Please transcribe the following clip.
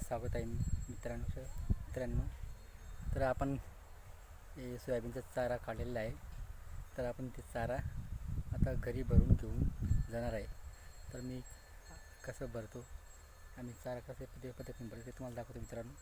स्वागत आहे मित्रांनो मित्रांनो. तर आपण हे सोयाबीनचा चारा काढलेला आहे. तर आपण ते चारा आता घरी भरून घेऊन जाणार आहे. तर मी कसं भरतो आम्ही चारा कसं पद्धती पद्धतीने भरतो ते तुम्हाला दाखवतो मित्रांनो.